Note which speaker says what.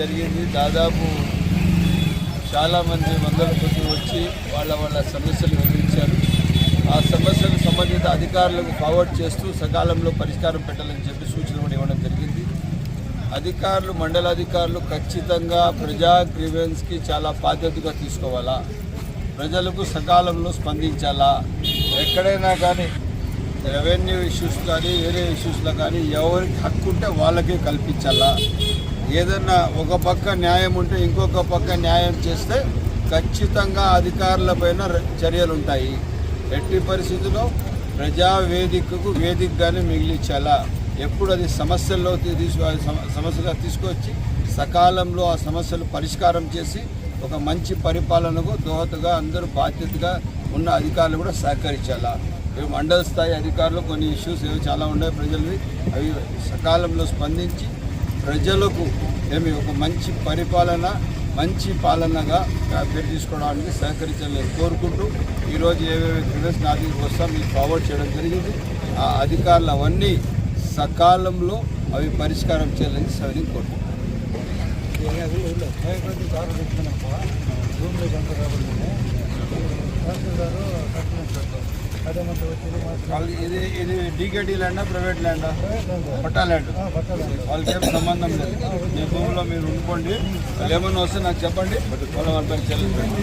Speaker 1: జరిగింది. దాదాపు చాలామంది వందల కొద్ది వచ్చి వాళ్ళ వాళ్ళ సమస్యలు వివరించారు. ఆ సమస్యలకు సంబంధిత అధికారులకు ఫార్వర్డ్ చేస్తూ సకాలంలో పరిష్కారం పెట్టాలని చెప్పి సూచన కూడా ఇవ్వడం జరిగింది. అధికారులు మండలాధికారులు ఖచ్చితంగా ప్రజా గ్రీవెన్స్కి చాలా బాధ్యతగా తీసుకోవాలా? ప్రజలకు సకాలంలో స్పందించాలా? ఎక్కడైనా కానీ రెవెన్యూ ఇష్యూస్ కానీ వేరే ఇష్యూస్లో కానీ ఎవరికి హక్కు ఉంటే వాళ్ళకే కల్పించాలా? ఏదన్నా ఒక పక్క న్యాయం ఉంటే ఇంకొక పక్క న్యాయం చేస్తే ఖచ్చితంగా అధికారులపైన చర్యలు ఉంటాయి ఎట్టి పరిస్థితుల్లో ప్రజావేదికకు వేదికగానే మిగిలించాలా? ఎప్పుడు అది సమస్యల్లో తీసు సమస్యగా తీసుకొచ్చి సకాలంలో ఆ సమస్యలు పరిష్కారం చేసి ఒక మంచి పరిపాలనకు దోహదగా అందరూ బాధ్యతగా ఉన్న అధికారులు కూడా సహకరించాలా? మండల స్థాయి అధికారులు కొన్ని ఇష్యూస్ ఏవి చాలా ఉన్నాయి ప్రజలవి. అవి సకాలంలో స్పందించి ప్రజలకు ఏమి ఒక మంచి పరిపాలన మంచి పాలనగా పేరు తీసుకోవడానికి సహకరించాలని కోరుకుంటూ ఈరోజు ఏవేవి క్రిమినల్స్ నా దగ్గరికి వస్తాం మీకు ఫార్వర్డ్ చేయడం జరిగింది. ఆ అధికారులు అవన్నీ సకాలంలో అవి పరిష్కారం చేయాలని సవిని కోరుకుంటున్నాను వాళ్ళు ఇది ఇది డీకేటీ ల్యాండా ప్రైవేట్ ల్యాండా? పట్టా ల్యాండ్. వాళ్ళకి సంబంధం లేదు. మీ భూమిలో మీరు ఉండుకోండి వాళ్ళు ఏమన్నా వస్తే నాకు చెప్పండి. వాళ్ళ వాళ్ళ పేరు చెల్లించండి.